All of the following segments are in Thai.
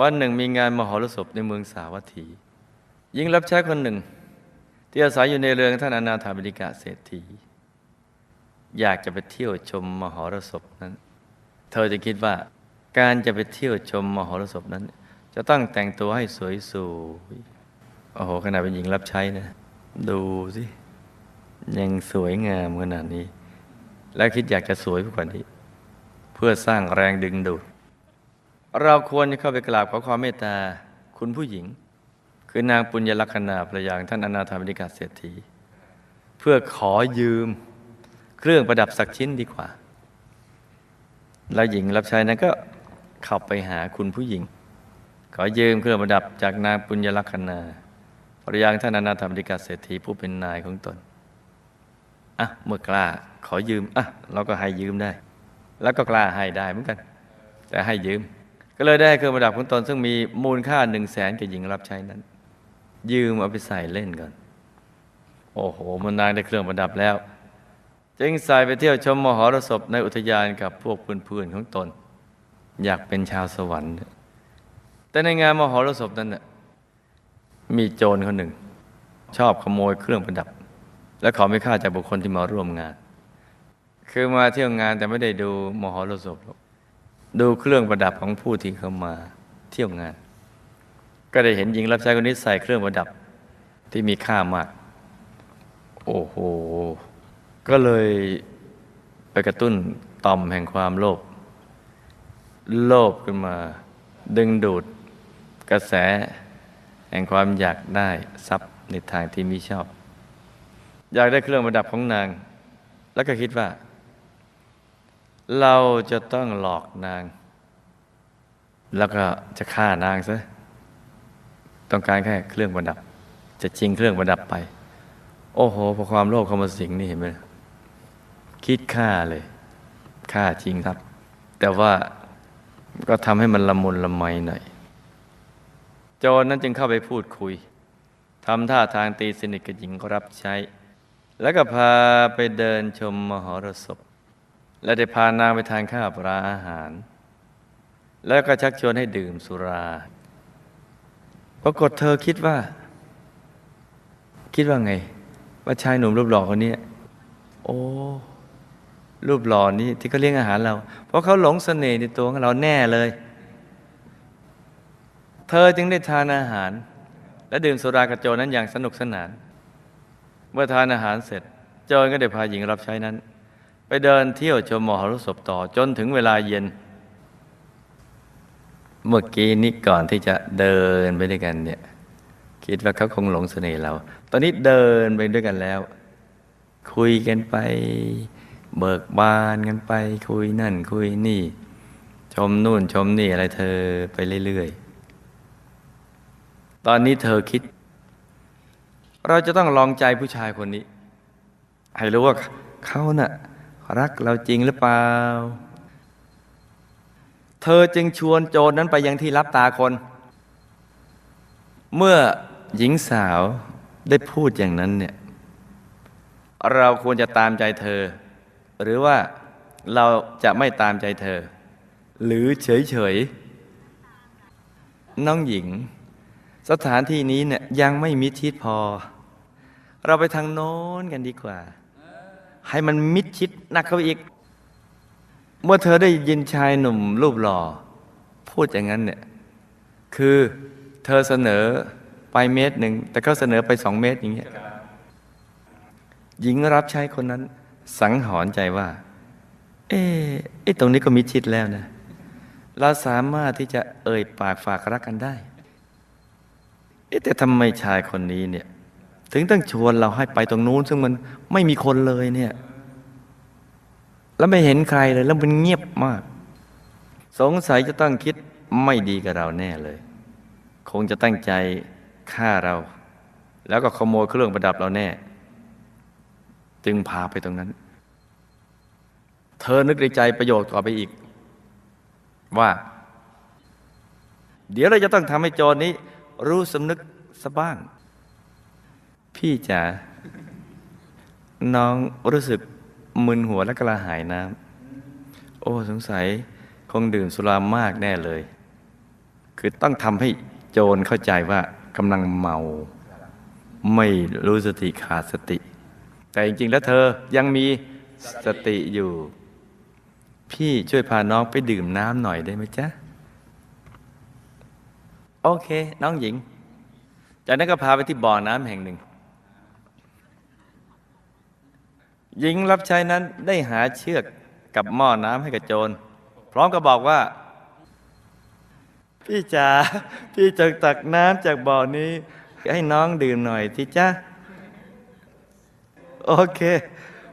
วันหนึ่งมีงานมหรสพในเมืองสาวัตถีหญิงรับใช้คนหนึ่ง ที่อาศัยอยู่ในเรือนท่านอนาถาบิณกะเศรษฐี อยากจะไปเที่ยวชมมหรสพนั้น เธอจะคิดว่าการจะไปเที่ยวชมมหรสพนั้น จะต้องแต่งตัวให้สวยสวยโอ้โหขนาดเป็นหญิงรับใช้นะ ดูสิ ยังสวยงามขนาดนี้ และคิดอยากจะสวยกว่านี้ เพื่อสร้างแรงดึงดูด เราควรจะเข้าไปกราบขอความเมตตาคุณผู้หญิง คือนางปุญญลักษณาภรรยาของท่านอนาถาบิกาเศรษฐี เพื่อขอยืมเครื่องประดับสักชิ้นดีกว่า แล้วหญิงรับใช้นั้นก็เข้าไปหาคุณผู้หญิง ขอยืมเครื่องประดับจากนางปุญญลักษณาภรรยาของท่านอนาถาบิกาเศรษฐีผู้เป็นนายของตนอะเมื่อกล้าขอยืมอะเราก็ให้ยืมได้ แล้วก็กล้าให้ได้เหมือนกัน แต่ให้ยืม ก็เลยได้เครื่องประดับของตนซึ่งมีมูลค่าหนึ่งแสนกับหญิงรับใช้นั้น ยืมเอาไปใส่เล่นก่อน โอ้โห มันนางได้เครื่องประดับแล้ว จึงใส่ไปเที่ยวชมมหรสพในอุทยานกับพวกเพื่อนๆของตน อยากเป็นชาวสวรรค์ แต่ในงานมหรสพนั้นน่ะมีโจรคนหนึ่ง ชอบขโมยเครื่องประดับ และขอไม่ค่าจากบุคคลที่มาร่วมงาน คือมาเที่ยวงานแต่ไม่ได้ดูมหรสพหรอก ดูเครื่องประดับของผู้ที่เข้ามาเที่ยวงาน ก็ได้เห็นหญิงรับใช้คนนี้ใส่เครื่องประดับที่มีค่ามาก โอ้โห ก็เลยไปกระตุ้นต่อมแห่งความโลภ โลภขึ้นมา ดึงดูดกระแสแห่งความอยากได้ทรัพย์ในทางที่มิชอบ อยากได้เครื่องประดับของนาง แล้วก็คิดว่า เราจะต้องหลอกนาง แล้วก็จะฆ่านางซะต้องการแค่เครื่องประดับ จะชิงเครื่องประดับไป โอ้โหพอความโลภเข้ามาสิงนี่เห็นไหมคิดฆ่าเลยฆ่าจริงครับ แต่ว่าก็ทำให้มันละมุนละไมหน่อยโจรนั้นจึงเข้าไปพูดคุยทำท่าทางตีสนิทกับหญิงรับใช้ แล้วก็พาไปเดินชมมหรสพ และได้พานางไปทานข้าวปลาอาหาร แล้วก็ชักชวนให้ดื่มสุราปรากฏเธอคิดว่า คิดว่าไง ว่าชายหนุ่มรูปหล่อคนนี้โอ้รูปหล่อนี้ที่เขาเลี้ยงอาหารเรา เพราะเขาหลงเสน่ห์ในตัวของเราแน่เลย เธอจึงได้ทานอาหาร และดื่มสุรากระโจรนั้นอย่างสนุกสนาน เมื่อทานอาหารเสร็จ โจรก็ได้พาหญิงรับใช้นั้น ไปเดินเที่ยวชมมหรสพต่อจนถึงเวลาเย็น เมื่อกี้นี้ก่อนที่จะเดินไปด้วยกันเนี่ย คิดว่าเขาคงหลงเสน่ห์เรา ตอนนี้เดินไปด้วยกันแล้ว คุยกันไป เบิกบานกันไป คุยนั่น คุยนี่ ชมนู่นชมนี่อะไรเธอไปเรื่อยๆ ตอนนี้เธอคิด เราจะต้องลองใจผู้ชายคนนี้ ให้รู้ว่าเขาน่ะ รักเราจริงหรือเปล่า เธอจึงชวนโจรนั้นไปยังที่รับตาคน เมื่อหญิงสาวได้พูดอย่างนั้นเนี่ยเราควรจะตามใจเธอ หรือว่าเราจะไม่ตามใจเธอ หรือเฉยๆน้องหญิง สถานที่นี้เนี่ยยังไม่มิดชิดพอ เราไปทางโน้นกันดีกว่า ให้มันมิดชิดหนักเข้าอีก เมื่อเธอได้ยินชายหนุ่มรูปหล่อ พูดอย่างนั้นเนี่ย คือเธอเสนอไปเมตรหนึ่ง แต่เขาเสนอไปสองเมตรอย่างเงี้ยหญิงรับใช้คนนั้น สังหรณ์ใจว่า เอ๊ะเอ๊ะตรงนี้ก็มิดชิดแล้วนะ เราสามารถที่จะเอ่ยปากฝากรักกันได้ เอ๊ะแต่ทำไมชายคนนี้เนี่ย ถึงต้องชวนเราให้ไปตรงนู้น ซึ่งมันไม่มีคนเลยเนี่ย แล้วไม่เห็นใครเลย แล้วมันเงียบมาก สงสัยจะต้องคิดไม่ดีกับเราแน่เลย คงจะตั้งใจฆ่าเรา แล้วก็ขโมยเครื่องประดับเราแน่ จึงพาไปตรงนั้น เธอนึกในใจประโยคต่อไปอีก ว่า เดี๋ยวเราจะต้องทำให้โจรนี้รู้สำนึกสะบ้าง พี่จ๋าน้องรู้สึกมึนหัวและกระหายน้ำโอ้สงสัยคงดื่มสุรามากแน่เลย คือต้องทำให้โจรเข้าใจว่ากำลังเมา ไม่รู้สติขาดสติ แต่จริงๆแล้วเธอยังมีสติอยู่ พี่ช่วยพาน้องไปดื่มน้ำหน่อยได้ไหมจ๊ะ โอเค น้องหญิง จากนั้นก็พาไปที่บ่อน้ำแห่งหนึ่ง หญิงรับใช้นั้นได้หาเชือกกับหม้อน้ำให้กับโจร พร้อมกับบอกว่า พี่จ๋าพี่จะตักน้ำจากบ่อนี้ ให้น้องดื่มหน่อยที่จ้าโอเค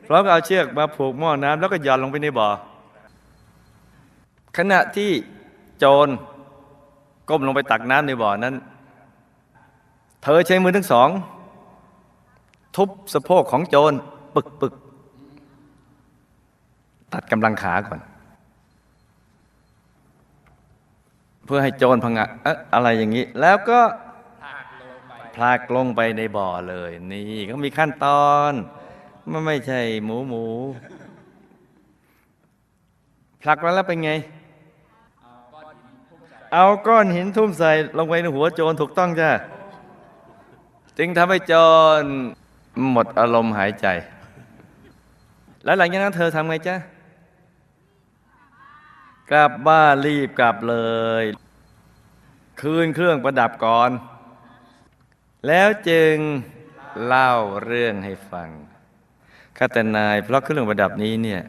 พร้อมกับเอาเชือกมาผูกหม้อน้ำแล้วก็หย่อนลงไปในบ่อ ขณะที่โจรก้มลงไปตักน้ำในบ่อนั้น เธอใช้มือทั้งสอง ทุบสะโพกของโจรปึกปึก ตัดกำลังขาก่อน เพื่อให้โจรพังอะอะไรอย่างนี้ แล้วก็พลากลงไปในบ่อเลย นี่ก็มีขั้นตอนมันไม่ใช่หมูหมูผลักแล้วเป็นไง เอาก้อนหินทุ่มใส่ลงไปในหัวโจรถูกต้องจ้ะจึงทำให้โจรหมดอารมณ์หายใจ แล้วหลังจากนั้นเธอทำไงจ๊ะ กลับบ้านรีบกลับเลย คืนเครื่องประดับก่อน แล้วจึงเล่าเรื่องให้ฟังข้าแต่นายเพราะเครื่องประดับนี้เนี่ย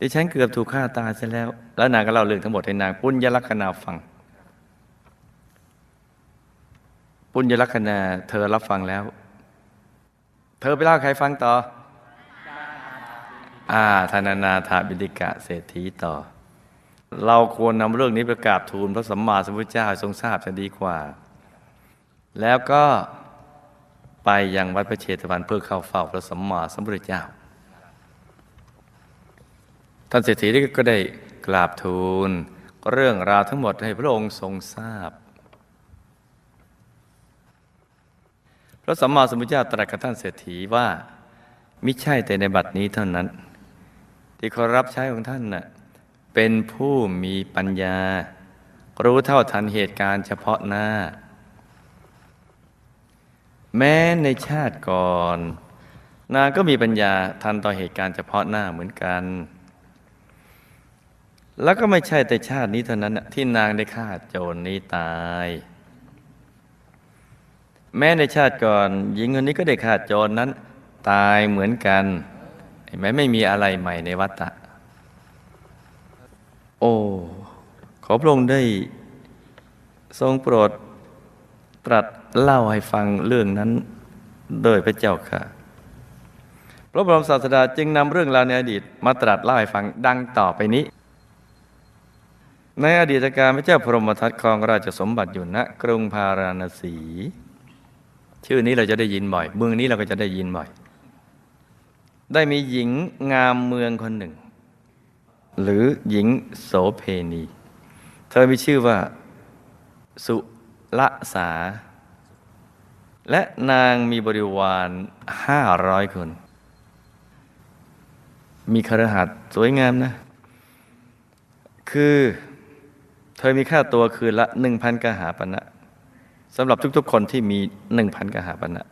ดิฉันเกือบถูกฆ่าตายซะแล้ว แล้วนางก็เล่าเรื่องทั้งหมดให้นางปุญญลักษณาฟัง ปุญญลักษณาเธอรับฟังแล้ว เธอไปเล่าใครฟังต่อ อ่าธนานาถาบิดิกะเศรษฐีต่อ เราควรนำเรื่องนี้ไปกราบทูลพระสัมมาสัมพุทธเจ้าทรงทราบจะดีกว่า แล้วก็ไปยังวัดพระเชตวันเพื่อเข้าเฝ้าพระสัมมาสัมพุทธเจ้า ท่านเศรษฐีก็ได้กราบทูลเรื่องราวทั้งหมดให้พระองค์ทรงทราบ พระสัมมาสัมพุทธเจ้าตรัสกับท่านเศรษฐีว่า มิใช่แต่ในบัดนี้เท่านั้น ที่ขอรับใช้ของท่านน่ะ เป็นผู้มีปัญญา รู้เท่าทันเหตุการณ์เฉพาะหน้า แม้ในชาติก่อน นางก็มีปัญญาทันต่อเหตุการณ์เฉพาะหน้าเหมือนกัน แล้วก็ไม่ใช่แต่ชาตินี้เท่านั้นน่ะที่นางได้ฆ่าโจรนี้ตาย แม้ในชาติก่อนหญิงคนนี้ก็ได้ฆ่าโจรนั้น ตายเหมือนกันเห็นไหมไม่มีอะไรใหม่ในวัฏฏะ โอ้ ขอพระองค์ได้ทรงโปรดตรัสเล่าให้ฟังเรื่องนั้นโดยพระเจ้าค่ะ พระบรมศาสดาจึงนำเรื่องราวในอดีตมาตรัสเล่าให้ฟังดังต่อไปนี้ ในอดีตการพระเจ้าพรหมทัตครองราชสมบัติอยู่ณกรุงพาราณสี ชื่อนี้เราจะได้ยินบ่อย เมืองนี้เราก็จะได้ยินบ่อย ได้มีหญิงงามเมืองคนหนึ่ง หรือหญิงโสเพณี เธอมีชื่อว่า สุละสา และนางมีบริวารห้าร้อยคน มีคารหัสสวยงามนะ คือเธอมีค่าตัวคืนละหนึ่งพันกหาปณะนะสำหรับทุกๆ คนที่มีหนึ่งพันกหาปณะนะ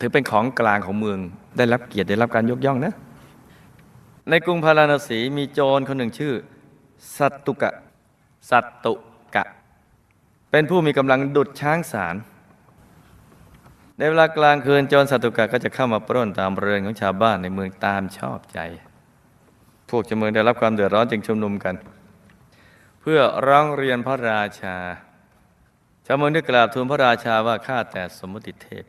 ถือเป็นของกลางของเมืองได้รับเกียรติได้รับการยกย่องนะ ในกรุงพาราณสีมีโจรคนหนึ่งชื่อ สัตตุกะ สัตตุกะ เป็นผู้มีกำลังดุดช้างสาร ในเวลากลางคืนโจรสัตตุกะก็จะเข้ามาปล้นตามเรือนของชาวบ้านในเมืองตามชอบใจ พวกชาวเมืองได้รับความเดือดร้อนจึงชุมนุมกัน เพื่อร้องเรียนพระราชา ชาวเมืองได้กราบทูลพระราชาว่าข้าแต่สมมติเทพ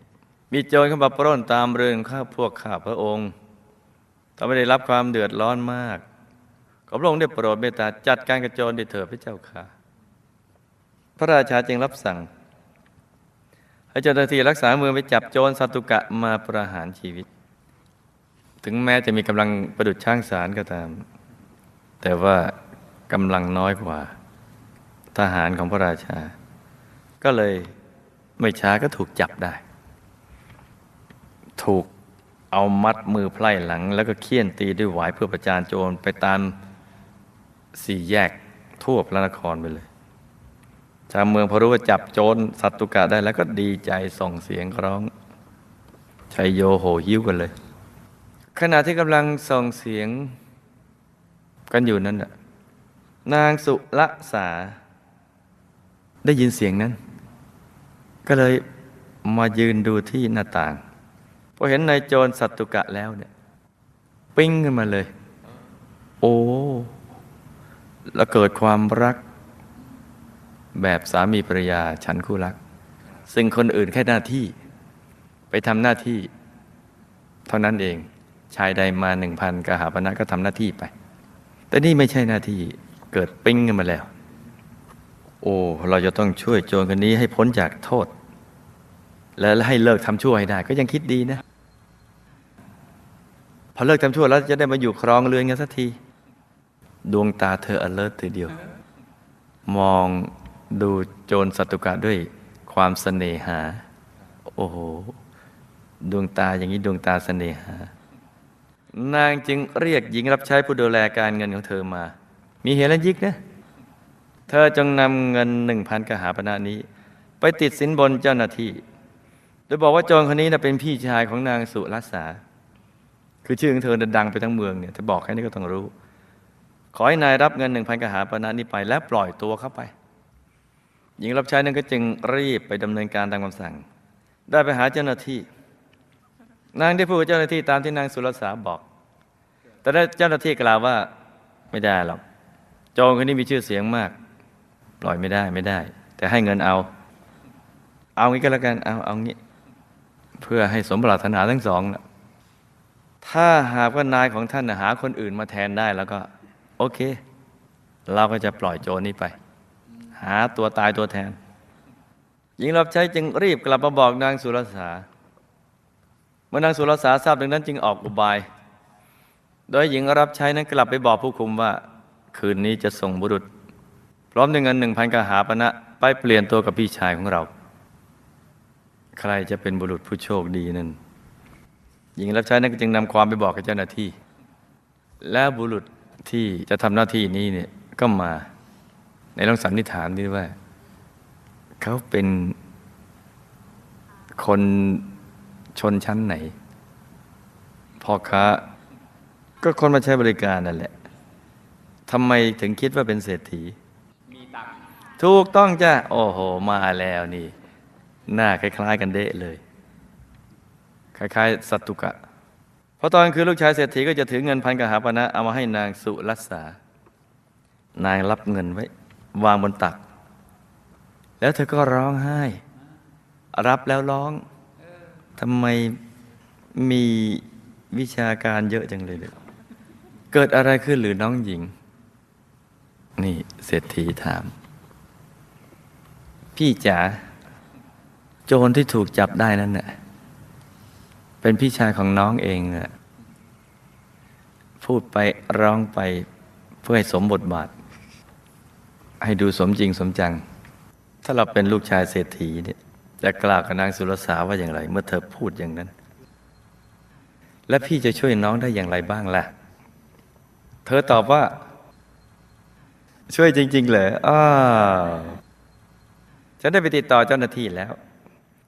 มีโจรเข้ามาปล้นตามเรือนข้าพวกข้าพระองค์ ทำให้ได้รับความเดือดร้อนมากขอพระองค์ได้โปรดเมตตาจัดการกระโจนด้วยเถิดพระเจ้าค่ะ พระราชาจึงรับสั่ง ให้เจ้าหน้าที่รักษาเมืองไปจับโจรสัตุกะมาประหารชีวิต ถึงแม้จะมีกำลังประดุจช้างสารก็ตาม แต่ว่ากำลังน้อยกว่า ทหารของพระราชา ก็เลยไม่ช้าก็ถูกจับได้ ถูก เอามัดมือไพล่หลัง แล้วก็เคี่ยนตีด้วยหวายเพื่อประจานโจรไปตามสี่แยกทั่วพระนครไปเลย ชาวเมืองพอรู้ว่าจับโจรสัตตุกะได้แล้วก็ดีใจส่งเสียงร้องชัยโยโหหิ้วกันเลย ขณะที่กำลังส่งเสียงกันอยู่นั้นน่ะนางสุละสา ได้ยินเสียงนั้น ก็เลยมายืนดูที่หน้าต่าง อเห็นนายโจรสัตตุกะแล้วเนี่ย ปิ้งขึ้นมาเลย โอ้แล้วเกิดความรัก แบบสามีภรรยาฉันคู่รัก ซึ่งคนอื่นแค่หน้าที่ ไปทำหน้าที่ เท่านั้นเอง ชายใดมาหนึ่งพันกหาปณะก็ทำหน้าที่ไป แต่นี่ไม่ใช่หน้าที่เกิดปิ้งขึ้นมาแล้ว โอ้เราจะต้องช่วยโจรคนนี้ให้พ้นจากโทษ และให้เลิกทำชั่วให้ได้ ก็ยังคิดดีนะ พอเลิกทำชั่วแล้วจะได้มาอยู่ครองเรือนกันสักที ดวงตาเธอ alert ทีเดียว มองดูโจรสัตุกะด้วยความเสน่หา โอ้โห ดวงตาอย่างนี้ดวงตาเสน่หา นางจึงเรียกหญิงรับใช้ผู้ดูแลการเงินของเธอมา มีเหตุและยิกนะ เธอจงนำเงินหนึ่งพันกหาปณะนี้ ไปติดสินบนเจ้าหน้าที่ โดยบอกว่าโจรคนนี้นะเป็นพี่ชายของนางสุรัสสา คือชื่อของเธอน่ะดังไปทั้งเมืองเนี่ยถ้าบอกแค่นี้ก็ต้องรู้ ขอให้นายรับเงินหนึ่งพันกหาปณะนี้ไป และปล่อยตัวเข้าไป หญิงรับใช้นั้นก็จึงรีบไปดำเนินการตามคำสั่ง ได้ไปหาเจ้าหน้าที่ นางได้พูดกับเจ้าหน้าที่ตามที่นางสุรสาบอก แต่ได้เจ้าหน้าที่กล่าวว่าไม่ได้หรอกโจรคนนี้มีชื่อเสียงมาก ปล่อยไม่ได้ไม่ได้ แต่ให้เงินเอา เอางี้ก็แล้วกันเอาเอางี้ เพื่อให้สมปรารถนาทั้งสองนะ ถ้าหากว่านายของท่านนะหาคนอื่นมาแทนได้แล้วก็ โอเค เราก็จะปล่อยโจรนี้ไป หาตัวตายตัวแทนหญิงรับใช้จึงรีบกลับมาบอกนางสุรสาเมื่อนางสุรสาทราบดังนั้นจึงออกอุบาย โดยหญิงรับใช้นั้นกลับไปบอกผู้คุมว่า คืนนี้จะส่งบุรุษ พร้อมด้วยเงินหนึ่งพันกหาปณะไปเปลี่ยนตัวกับพี่ชายของเรา ใครจะเป็นบุรุษผู้โชคดีนั้น หญิงรับใช้นั้นก็จึงนำความไปบอกกับเจ้าหน้าที่ แล้วบุรุษที่จะทำหน้าที่นี้เนี่ยก็มาในลองสันนิษฐานดีว่า เขาเป็นคนชนชั้นไหนพ่อค้าก็คนมาใช้บริการนั่นแหละทำไมถึงคิดว่าเป็นเศรษฐี มีตังค์ถูกต้องจ้ะ โอ้โห มาแล้วนี่ หน้าคล้าย ๆ กันเดะเลย คล้ายๆสัตุกะเพราะตอนคือลูกชายเศรษฐีก็จะถือเงินพันกหาปณะเอามาให้นางสุรัสสานางรับเงินไว้ วางบนตัก แล้วเธอก็ร้องไห้ รับแล้วร้องทำไมมีวิชาการเยอะจังเลยเลยเกิดอะไรขึ้นหรือน้องหญิง นี่เศรษฐีถาม พี่จ๋าโจรที่ถูกจับได้นั่นน่ะ เป็นพี่ชายของน้องเองน่ะพูดไปร้องไปเพื่อให้สมบทบาท ให้ดูสมจริงสมจัง ถ้าเราเป็นลูกชายเศรษฐีเนี่ยจะกล่าวกับนางสุรสาว่าอย่างไร เมื่อเธอพูดอย่างนั้น และพี่จะช่วยน้องได้อย่างไรบ้างล่ะ เธอตอบว่า ช่วยจริง ๆ เหรออ้าวฉันได้ไปติดต่อเจ้าหน้าที่แล้ว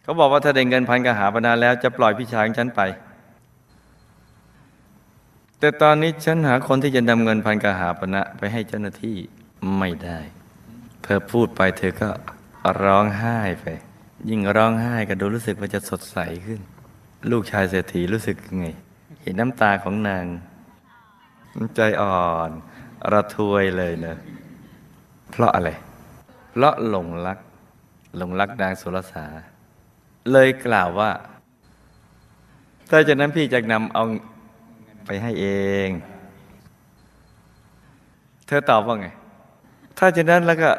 เขาบอกว่าถ้าได้เงินพันกหาปณะแล้วจะปล่อยพี่ชายของฉันไป แต่ตอนนี้ฉันหาคนที่จะนำเงินพันกหาปณะไปให้เจ้าหน้าที่ไม่ได้ เธอพูดไปเธอก็ร้องไห้ไป ยิ่งร้องไห้ก็ดูรู้สึกว่าจะสดใสขึ้น ลูกชายเศรษฐีรู้สึกยังไง เห็นน้ำตาของนาง ใจอ่อนระทวยเลยเนะเพราะอะไร เพราะหลงรัก หลงรักนางสุรสา เลยกล่าวว่า ถ้าจากนั้นพี่จะนำเอาไปให้เอง เธอตอบว่าไง ถ้าจากนั้นแล้วก็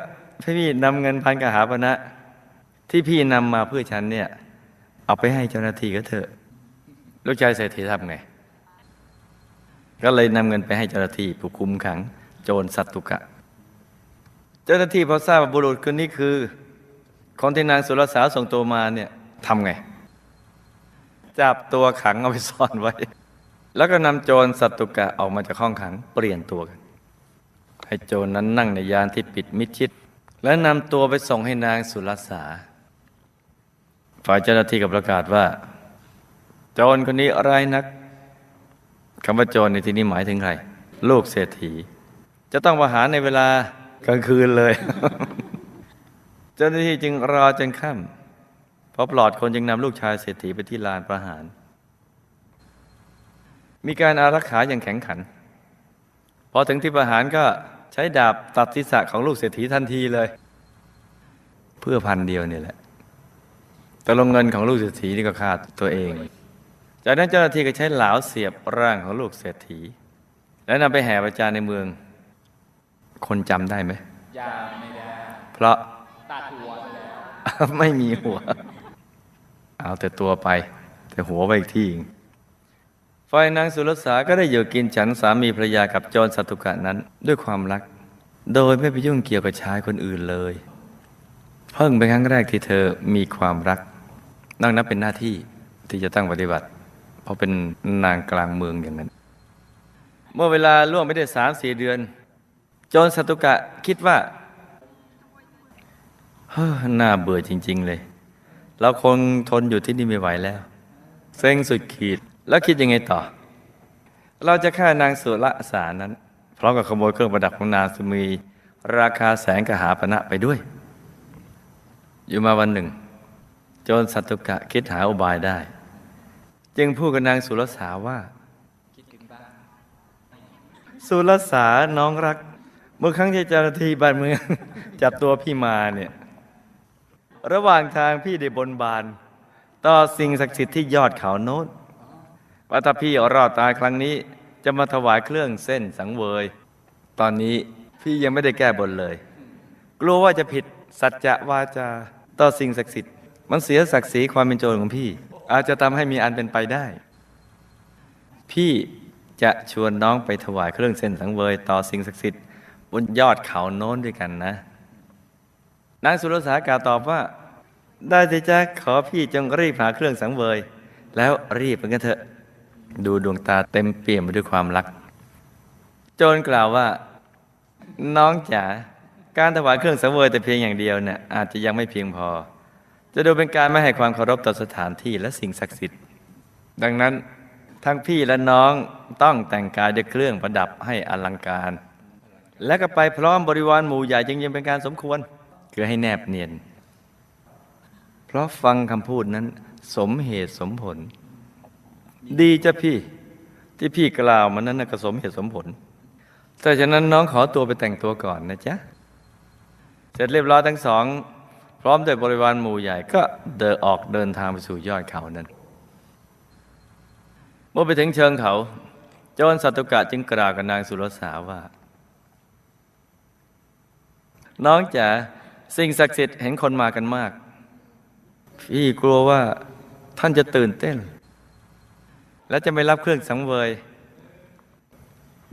พี่นำเงินพันกหาปณะที่พี่นำมาเพื่อฉันเนี่ย เอาไปให้เจ้าหน้าที่ก็เถอะ ลูกชายเศรษฐีทำไง ก็เลยนำเงินไปให้เจ้าหน้าที่ผู้คุมขัง โจรสัตตุกะ เจ้าหน้าที่พอทราบว่าบุรุษคนนี้คือ คนที่นางสุรสาส่งตัวมาเนี่ย ทำไง จับตัวขังเอาไปซ่อนไว้ แล้วก็นำโจรสัตตุกะออกมาจากห้องขังเปลี่ยนตัวกัน ให้โจรนั้นนั่งในยานที่ปิดมิดชิด และนำตัวไปส่งให้นางสุรสาฝ่ายเจ้าหน้าที่ก็ประกาศว่า โจรคนนี้ร้ายนักคำว่าโจรในที่นี้หมายถึงใคร ลูกเศรษฐี จะต้องประหารในเวลากลางคืนเลย เจ้าหน้าที่จึงรอจนค่ำ พอปลอดคนจึงนำลูกชายเศรษฐีไปที่ลานประหาร มีการอารักขาอย่างแข็งขัน พอถึงที่ประหารก็ใช้ดาบตัดศีรษะของลูกเศรษฐีทันทีเลย เพื่อพันเดียวเนี่ยแหละแต่ลงเงินของลูกเศรษฐีนี่ก็ขาดตัวเอง จากนั้นเจ้าหน้าที่ก็ใช้เหลาเสียบร่างของลูกเศรษฐี แล้วนำไปแห่ประจานในเมือง คนจำได้ไหมยาไม่ได้ เพราะตัดหัวไปแล้วไม่มีหัว เอาแต่ตัวไป แต่หัวไปอีกที่ฝ่ายนางสุรสาก็ได้อยู่กินฉันสามีภรรยากับโจรสัตุกะนั้นด้วยความรัก โดยไม่ไปยุ่งเกี่ยวกับชายคนอื่นเลย เพิ่งเป็นครั้งแรกที่เธอมีความรักนั่งนับเป็นหน้าที่ที่จะตั้งปฏิบัติ เพราะเป็นนางกลางเมืองอย่างนั้น เมื่อเวลาล่วงไปได้สามสี่เดือน โจรสัตุกะคิดว่าเฮ้อน่าเบื่อจริง ๆ เลย เราคงทนอยู่ที่นี่ไม่ไหวแล้วเซ็งสุดขีดแล้วคิดยังไงต่อ เราจะฆ่านางสุรสานั้นพร้อมกับขโมยเครื่องประดับของนางสุมี ราคาแสนกหาปณะไปด้วย อยู่มาวันหนึ่ง โจรสัตุกะคิดหาอุบายได้ จึงพูดกับนางสุรสาว่าสุรสาน้องรัก เมื่อครั้งที่เจ้าหน้าที่บ้านเมือง จับตัวพี่มาเนี่ย ระหว่างทางพี่ได้บนบาน ต่อสิ่งศักดิ์สิทธิ์ที่ยอดเขาโน้นว่าถ้าพี่รอดตายครั้งนี้ จะมาถวายเครื่องเส้นสังเวย ตอนนี้พี่ยังไม่ได้แก้บนเลย กลัวว่าจะผิดสัจจะวาจาต่อสิ่งศักดิ์สิทธิ์มันเสียศักดิ์ศรีความเป็นโจรของพี่ อาจจะทำให้มีอันเป็นไปได้ พี่จะชวนน้องไปถวายเครื่องเส้นสังเวย ต่อสิ่งศักดิ์สิทธิ์บนยอดเขาโน้นด้วยกันนะ นางสุรสากาตอบว่า ได้สิจ๊ะขอพี่จงรีบหาเครื่องสังเวย แล้วรีบไปกันเถอะ ดูดวงตาเต็มเปี่ยมไปด้วยความรัก โจรกล่าวว่า น้องจ๋าการถวายเครื่องสังเวยแต่เพียงอย่างเดียวเนี่ยอาจจะยังไม่เพียงพอ จะดูเป็นการไม่ให้ความเคารพต่อสถานที่และสิ่งศักดิ์สิทธิ์ ดังนั้นทั้งพี่และน้องต้องแต่งกายด้วยเครื่องประดับให้อลังการ และก็ไปพร้อมบริวารหมู่ใหญ่จึงยังเป็นการสมควร คือให้แนบเนียน เพราะฟังคำพูดนั้น สมเหตุสมผล ดีจ้ะพี่ ที่พี่กล่าวมานั้นก็สมเหตุสมผลแต่ฉะนั้นน้องขอตัวไปแต่งตัวก่อนนะจ๊ะ เสร็จเรียบร้อยทั้งสอง พร้อมด้วยบริวารหมู่ใหญ่ก็เดินออกเดินทางไปสู่ยอดเขานั้น เมื่อไปถึงเชิงเขา โจรสัตุกะจึงกล่าวกับนางสุรสาว่า น้องจ๋า สิ่งศักดิ์สิทธิ์เห็นคนมากันมาก พี่กลัวว่าท่านจะตื่นเต้น และจะไม่รับเครื่องสังเวย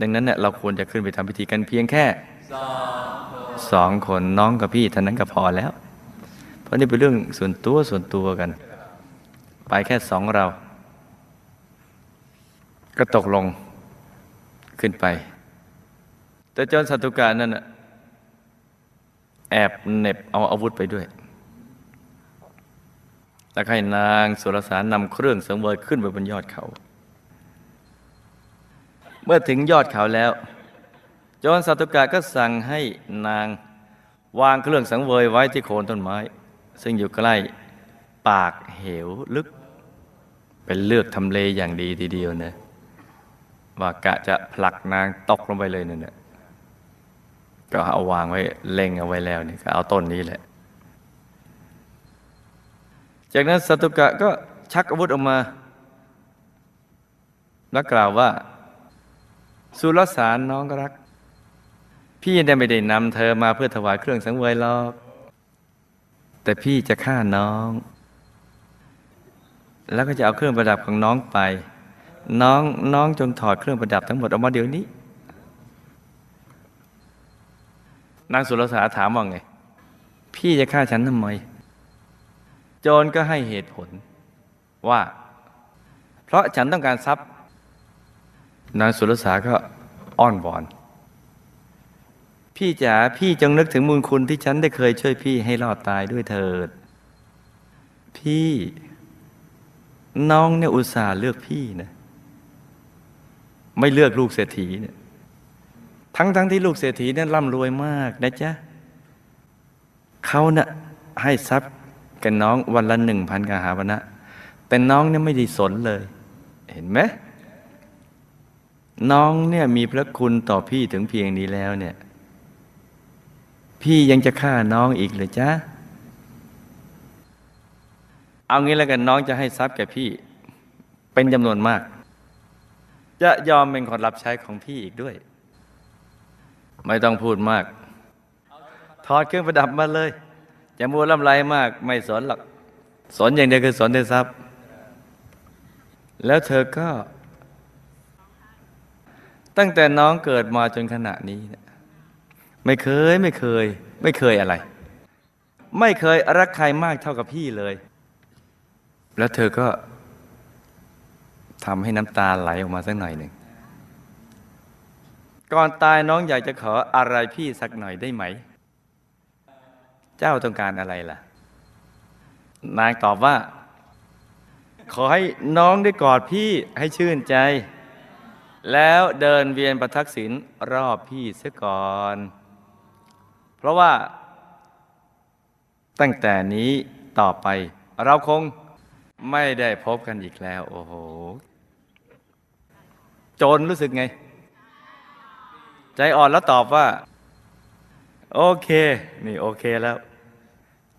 ดังนั้นเนี่ยเราควรจะขึ้นไปทำพิธีกันเพียงแค่สองคนน้องกับพี่ท่านั้นก็พอแล้ว เพราะนี่เป็นเรื่องส่วนตัวส่วนตัวกัน ไปแค่สองเรา ก็ตกลงขึ้นไป แต่จรสัตุกานั่นน่ะ แอบเน็บเอาอาวุธไปด้วยแล้วให้นางสุรสารนำเครื่องสังเวยขึ้นไปบนยอดเขา เมื่อถึงยอดเขาแล้วโจรสัตุกะก็สั่งให้นางวางเครื่องสังเวยไว้ที่โคนต้นไม้ ซึ่งอยู่ใกล้ปากเหวลึก เป็นเลือกทำเลอย่างดีทีเดียวนะว่ากะจะผลักนางตกลงไปเลยนั่นแหละ ก็เอาวางไว้เล็งเอาไว้แล้วนี่ก็เอาต้นนี้แหละ จากนั้นสัตุกะก็ชักอาวุธออกมา แล้วกล่าวว่า สุรสารน้องรัก พี่ได้ไม่ได้นำเธอมาเพื่อถวายเครื่องสังเวยหรอกแต่พี่จะฆ่าน้อง แล้วก็จะเอาเครื่องประดับของน้องไป น้องน้องจงถอดเครื่องประดับทั้งหมดออกมาเดี๋ยวนี้ นางสุรสาถามว่าไง พี่จะฆ่าฉันทำไม โจรก็ให้เหตุผลว่า เพราะฉันต้องการทรัพย์ นางสุรสาก็อ้อนวอน พี่จ๋าพี่จงนึกถึงบุญคุณที่ฉันได้เคยช่วยพี่ให้รอดตายด้วยเถิด พี่น้องเนี่ยอุตส่าห์เลือกพี่นะ ไม่เลือกลูกเศรษฐีเนี่ย ทั้งทั้งที่ลูกเศรษฐีเนี่ยร่ำรวยมากนะจ๊ะเขาเนะ่ะให้ทรัพย์กับน้องวันละหนึ่งพันกหาปณะแต่น้องเนี่ยไม่ได้สนเลย เห็นไหมน้องเนี่ยมีพระคุณต่อพี่ถึงเพียงนี้แล้วเนี่ย พี่ยังจะฆ่าน้องอีกเหรือจ๊ะเอางี้แล้วกันน้องจะให้ทรัพย์แก่พี่ เป็นจำนวนมาก จะยอมเป็นคนรับใช้ของพี่อีกด้วย ไม่ต้องพูดมาก ถอดเครื่องประดับมาเลยจะมัวลำไรมาก ไม่สนหรอกสนอย่างเดียวคือสนแต่ทรัพย์ แล้วเธอก็ ตั้งแต่น้องเกิดมาจนขณะนี้ ไม่เคยไม่เคย ไม่เคยอะไร ไม่เคยรักใครมากเท่ากับพี่เลย แล้วเธอก็ทำให้น้ำตาไหลออกมาสักหน่อยหนึ่ง ก่อนตายน้องอยากจะขออะไรพี่สักหน่อยได้ไหม เจ้าต้องการอะไรล่ะ นางตอบว่า ขอให้น้องได้กอดพี่ให้ชื่นใจ แล้วเดินเวียนประทักษิณรอบพี่เสียก่อน เพราะว่า ตั้งแต่นี้ต่อไป เราคงไม่ได้พบกันอีกแล้ว โอ้โหโจรรู้สึกไง ใจอ่อนแล้วตอบว่า โอเค นี่โอเคแล้ว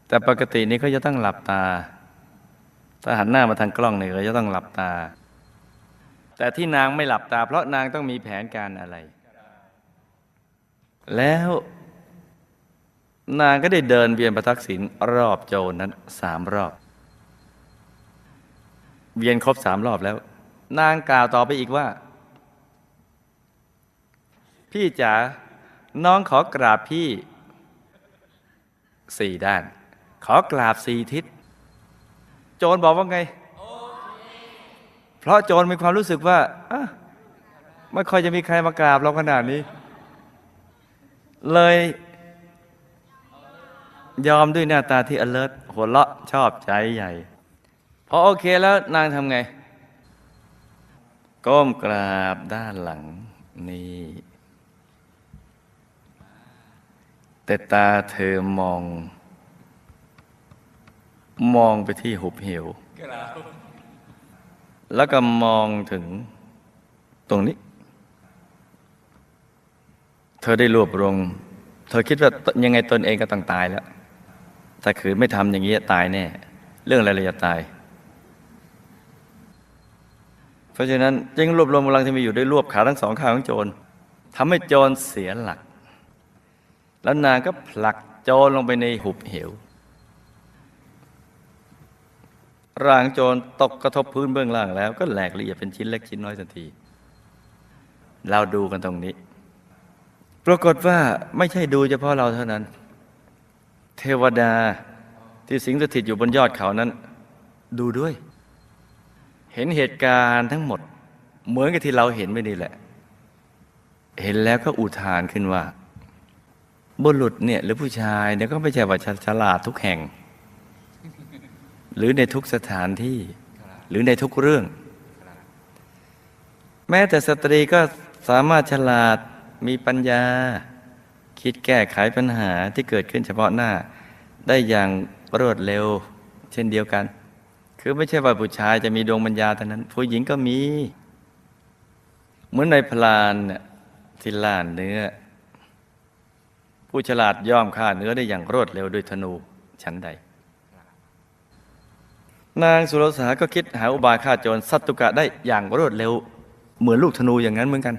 แต่ปกตินี้เขาจะต้องหลับตา ถ้าหันหน้ามาทางกล้องเนี่ยเขาจะต้องหลับตา แต่ที่นางไม่หลับตา เพราะนางต้องมีแผนการอะไร แล้วนางก็ได้เดินเวียนประทักษิณรอบโจรนั้นสามรอบ เวียนครบสามรอบแล้ว นางกล่าวต่อไปอีกว่า พี่จ๋าน้องขอกราบพี่สี่ด้าน ขอกราบสี่ทิศ โจรบอกว่าไง เพราะโจรมีความรู้สึกว่าอไม่ค่อยจะมีใครมากราบเราขนาดนี้ เลยยอมด้วยหน้าตาที่ alert หัวเราะชอบใจใหญ่พอโอเคแล้วนางทำไง ก้มกราบด้านหลังนี่ แต่ตาเธอมอง มองไปที่หุบเหว แล้วก็มองถึงตรงนี้ เธอได้รวบรวมเธอคิดว่ายังไงตนเองก็ต้องตายแล้ว ถ้าขืนไม่ทำอย่างนี้ตายแน่ เรื่องอะไรเลยจะตาย เพราะฉะนั้นจึงรวบรวมกำลังที่มีอยู่ด้วยรวบขาทั้งสองข้างของโจรทำให้โจรเสียหลัก แล้วนางก็ผลักโจรลงไปในหุบเหว ร่างโจรตกกระทบพื้นเบื้องล่างแล้ว ก็แหลกละเอียดเป็นชิ้นเล็กชิ้นน้อยทันที เราดูกันตรงนี้ ปรากฏว่าไม่ใช่ดูเฉพาะเราเท่านั้น เทวดาที่สิงสถิตอยู่บนยอดเขานั้น ดูด้วย เห็นเหตุการณ์ทั้งหมด เหมือนกับที่เราเห็นไม่ดีแหละ เห็นแล้วก็อุทานขึ้นว่า บุรุษเนี่ยหรือผู้ชายเนี่ยก็ไม่ใช่ว่าฉลาดทุกแห่ง หรือในทุกสถานที่ หรือในทุกเรื่อง แม้แต่สตรีก็สามารถฉลาดมีปัญญา คิดแก้ไขปัญหาที่เกิดขึ้นเฉพาะหน้า ได้อย่างรวดเร็ว เช่นเดียวกัน คือไม่ใช่ว่าผู้ชายจะมีดวงปัญญาเท่านั้น ผู้หญิงก็มี เหมือนในพลานเนี่ยที่ล่านเนื้อ ผู้ฉลาดย่อมฆ่าเนื้อได้อย่างรวดเร็วด้วยธนูชั้นใด นางสุรสาก็คิดหาอุบายฆ่าโจรสัตตุกะได้อย่างรวดเร็ว เหมือนลูกธนูอย่างนั้นเหมือนกัน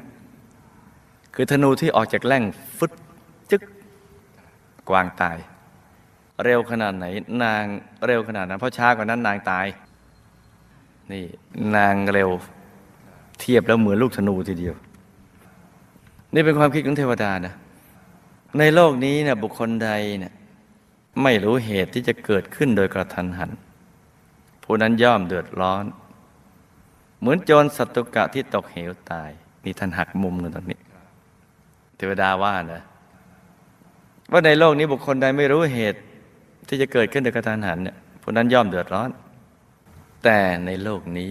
คือธนูที่ออกจากแหล่งฟึดจึกกวางตาย เร็วขนาดไหน นางเร็วขนาดนั้นเพราะช้ากว่านั้นนางตาย นี่นางเร็วเทียบแล้วเหมือนลูกธนูทีเดียว นี่เป็นความคิดของเทวดานะ ในโลกนี้เนี่ยบุคคลใดเนี่ยไม่รู้เหตุที่จะเกิดขึ้นโดยกระทันหัน ผู้นั้นย่อมเดือดร้อน เหมือนโจรสัตตุกะที่ตกเหวตาย นี่ท่านหักมุมกันตรงนี้ เทวดาว่านะว่าในโลกนี้บุคคลใดไม่รู้เหตุที่จะเกิดขึ้นโดยกระทันหันเนี่ยผู้นั้นย่อมเดือดร้อน แต่ในโลกนี้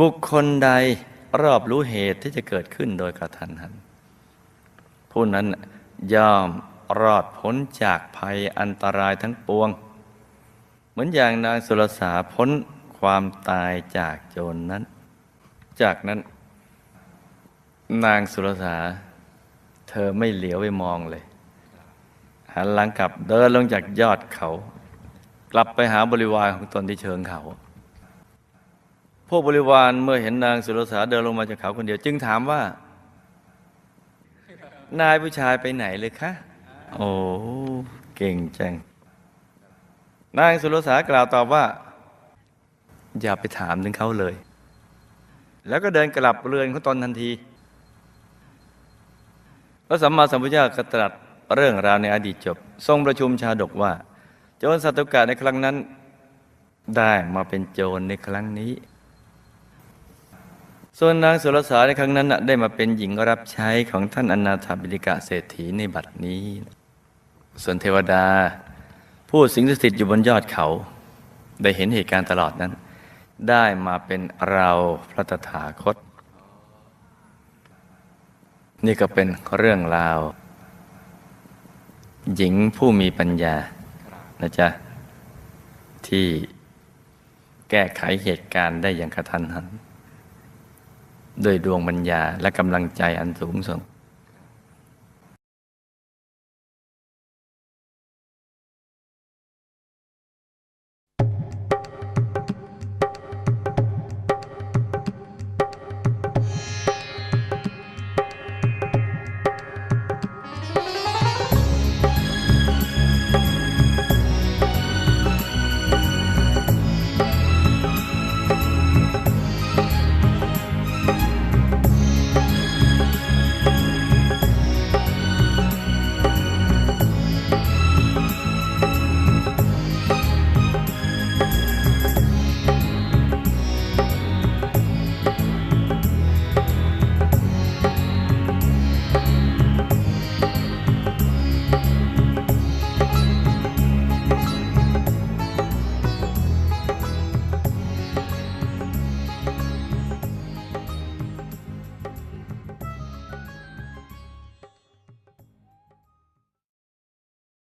บุคคลใดรอบรู้เหตุที่จะเกิดขึ้นโดยกระทันหันผู้นั้น ย่อมรอดพ้นจากภัยอันตรายทั้งปวง เหมือนอย่างนางสุรสาพ้นความตายจากโจรนนั้น จากนั้น นางสุรสา เธอไม่เหลียวไปมองเลย หันหลังกลับเดินลงจากยอดเขา กลับไปหาบริวารของตนที่เชิงเขา พวกบริวารเมื่อเห็นนางสุรสาเดินลงมาจากเขาคนเดียว จึงถามว่า นายผู้ชายไปไหนเลยคะ โอ้ เก่งจัง นางสุรสากล่าวตอบว่า อย่าไปถามถึงเขาเลย แล้วก็เดินกลับเรือนของตนทันที พระสัมมาสัมพุทธเจ้าก็ตรัสเรื่องราวในอดีตจบ ทรงประชุมชาดกว่า โจรสัตว์กาในครั้งนั้น ได้มาเป็นโจรในครั้งนี้ ส่วนนางสุรสาในครั้งนั้นได้มาเป็นหญิงรับใช้ของท่านอนาถบิลิกะเศรษฐีในบัดนี้ ส่วนเทวดา ผู้สิงสถิตอยู่บนยอดเขา ได้เห็นเหตุการณ์ตลอดนั้น ได้มาเป็นเราพระตถาคต นี่ก็เป็นเรื่องราว หญิงผู้มีปัญญานะจ๊ะที่แก้ไขเหตุการณ์ได้อย่างกระทันหัน ด้วยดวงปัญญาและกำลังใจอันสูงส่ง